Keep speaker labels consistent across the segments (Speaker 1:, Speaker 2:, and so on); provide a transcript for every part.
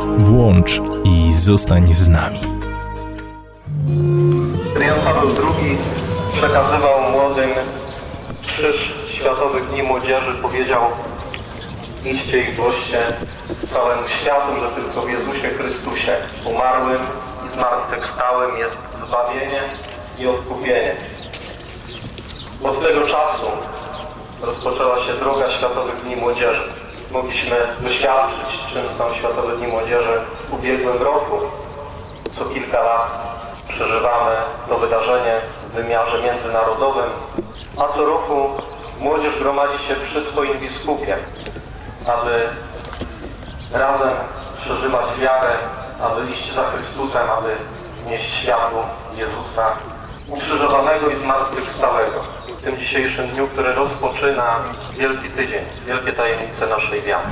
Speaker 1: Włącz i zostań z nami.
Speaker 2: Jan Paweł II przekazywał młodym krzyż Światowych Dni Młodzieży, powiedział idźcie i głoście całemu światu, że tylko w Jezusie Chrystusie umarłym i zmartwychwstałym jest zbawienie i odkupienie. Od tego czasu rozpoczęła się droga Światowych Dni Młodzieży. Mogliśmy doświadczyć, czym są Światowe Dni Młodzieży w ubiegłym roku. Co kilka lat przeżywamy to wydarzenie w wymiarze międzynarodowym, a co roku młodzież gromadzi się przy swoim biskupie, aby razem przeżywać wiarę, aby iść za Chrystusem, aby nieść światu Jezusa ukrzyżowanego i zmartwychwstałego. W tym dzisiejszym dniu, który rozpoczyna Wielki Tydzień, wielkie tajemnice naszej wiary.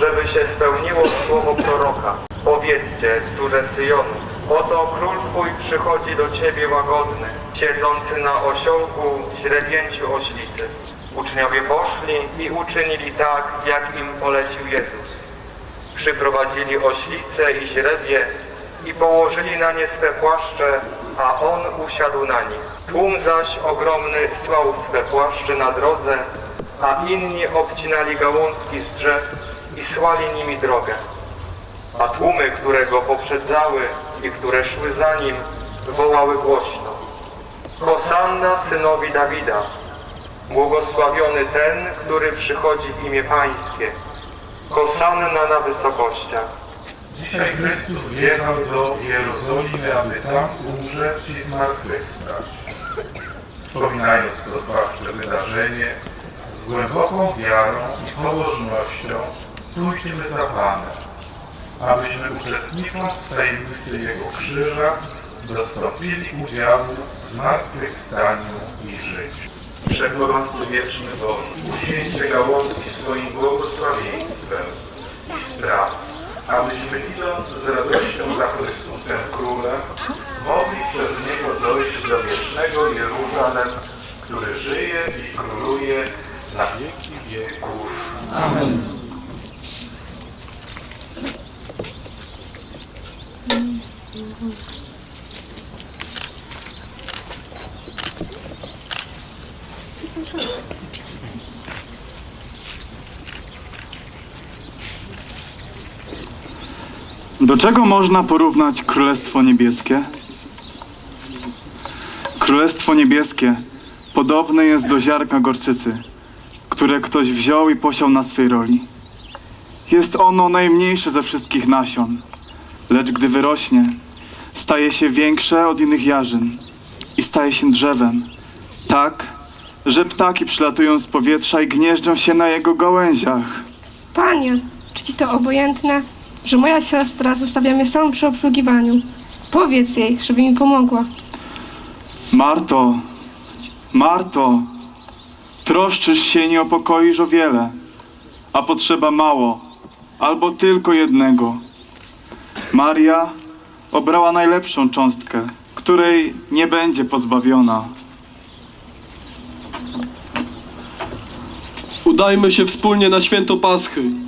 Speaker 3: żeby się spełniło słowo proroka. Powiedzcie, córze Syjonu, oto król twój przychodzi do ciebie łagodny, siedzący na osiołku źrebięciu oślicy. Uczniowie poszli i uczynili tak, jak im polecił Jezus. Przyprowadzili oślice i źrebie i położyli na nie swe płaszcze, a on usiadł na nich. Tłum zaś ogromny słał swe płaszcze na drodze, a inni obcinali gałązki z drzew i słali nimi drogę. A tłumy, które go poprzedzały i które szły za nim, wołały głośno. Hosanna synowi Dawida, błogosławiony ten, który przychodzi w imię Pańskie. Hosanna na wysokościach.
Speaker 4: Dzisiaj Chrystus wjechał do Jerozolimy, aby tam umrzeć i zmartwychwstać. Wspominając to zbawcze wydarzenie, z głęboką wiarą i pobożnością pójdźmy za Panem, abyśmy uczestnicząc w tajemnicy Jego krzyża dostąpili udziału w zmartwychwstaniu i życiu. Wszechmogący wieczny Boże, uświęćcie gałązki swoim błogosławieństwem i spraw, abyśmy idąc z radością za Chrystusem Królem, mogli przez Niego dojść do wiecznego Jeruzalem, który żyje i króluje na wieki wieków.
Speaker 5: Do czego można porównać Królestwo Niebieskie? Królestwo Niebieskie podobne jest do ziarnka gorczycy, które ktoś wziął i posiał na swej roli. Jest ono najmniejsze ze wszystkich nasion, lecz gdy wyrośnie, staje się większe od innych jarzyn i staje się drzewem, tak, że ptaki przylatują z powietrza i gnieżdżą się na jego gałęziach.
Speaker 6: Panie, czy ci to obojętne, że moja siostra zostawia mnie samą przy obsługiwaniu? Powiedz jej, żeby mi pomogła.
Speaker 5: Marto, Marto, troszczysz się i nieopokoisz o wiele, a potrzeba mało, albo tylko jednego. Maria obrała najlepszą cząstkę, której nie będzie pozbawiona.
Speaker 7: Udajmy się wspólnie na święto Paschy.